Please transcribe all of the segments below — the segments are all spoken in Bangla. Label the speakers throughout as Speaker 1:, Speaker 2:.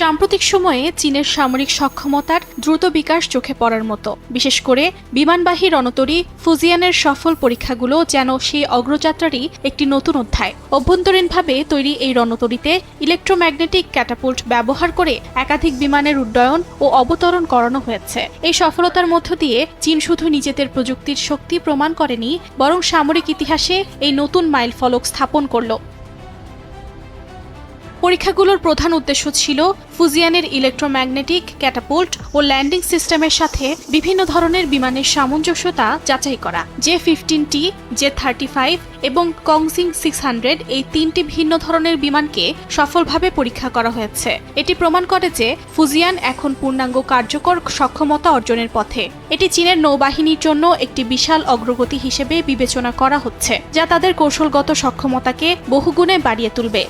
Speaker 1: সাম্প্রতিক সময়ে চীনের সামরিক সক্ষমতার দ্রুত বিকাশ চোখে পড়ার মতো। বিশেষ করে বিমানবাহী রণতরী ফুজিয়ানের সফল পরীক্ষাগুলো যেন সেই অগ্রযাত্রারই একটি নতুন অধ্যায়। অভ্যন্তরীণভাবে তৈরি এই রণতরীতে ইলেকট্রোম্যাগনেটিক ক্যাটাপুল্ট ব্যবহার করে একাধিক বিমানের উড্ডয়ন ও অবতরণ করানো হয়েছে। এই সফলতার মধ্য দিয়ে চীন শুধু নিজেদের প্রযুক্তির শক্তি প্রমাণ করেনি, বরং সামরিক ইতিহাসে এই নতুন মাইল ফলক স্থাপন করল। পরীক্ষাগুলোর প্রধান উদ্দেশ্য ছিল ফুজিয়ানের ইলেকট্রোম্যাগনেটিক, ক্যাটাপুল্ট ও ল্যান্ডিং সিস্টেমের সাথে বিভিন্ন ধরনের বিমানের সামঞ্জস্যতা যাচাই করা। J fifteen T, J thirty five এবং কংসিং সিক্স হান্ড্রেড এই তিনটি ভিন্ন ধরনের বিমানকে সফলভাবে পরীক্ষা করা হয়েছে। এটি প্রমাণ করে যে ফুজিয়ান এখন পূর্ণাঙ্গ কার্যকর সক্ষমতা অর্জনের পথে। এটি চীনের নৌবাহিনীর জন্য একটি বিশাল অগ্রগতি হিসেবে বিবেচনা করা হচ্ছে, যা তাদের কৌশলগত সক্ষমতাকে বহুগুণে বাড়িয়ে তুলবে।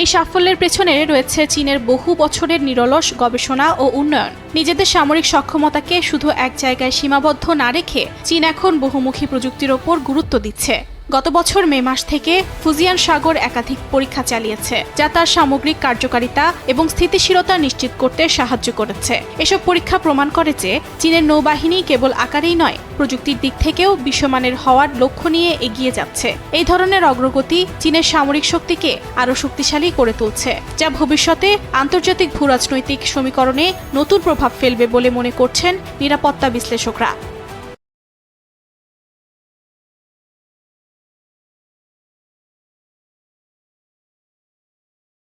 Speaker 1: এই সাফল্যের পেছনে রয়েছে চীনের বহু বছরের নিরলস গবেষণা ও উন্নয়ন। নিজেদের সামরিক সক্ষমতাকে শুধু এক জায়গায় সীমাবদ্ধ না রেখে চীন এখন বহুমুখী প্রযুক্তির ওপর গুরুত্ব দিচ্ছে। গত বছর মে মাস থেকে ফুজিয়ান সাগর একাধিক পরীক্ষা চালিয়েছে, যা তার সামগ্রিক কার্যকারিতা এবং স্থিতিশীলতা নিশ্চিত করতে সাহায্য করেছে। এসব পরীক্ষা প্রমাণ করে যে চীনের নৌবাহিনী কেবল আকারেই নয়, প্রযুক্তির দিক থেকেও বিশ্বমানের হওয়ার লক্ষ্য নিয়ে এগিয়ে যাচ্ছে। এই ধরনের অগ্রগতি চীনের সামরিক শক্তিকে আরও শক্তিশালী করে তুলছে, যা ভবিষ্যতে আন্তর্জাতিক ভূরাজনৈতিক সমীকরণে নতুন প্রভাব ফেলবে বলে মনে করছেন নিরাপত্তা বিশ্লেষকরা।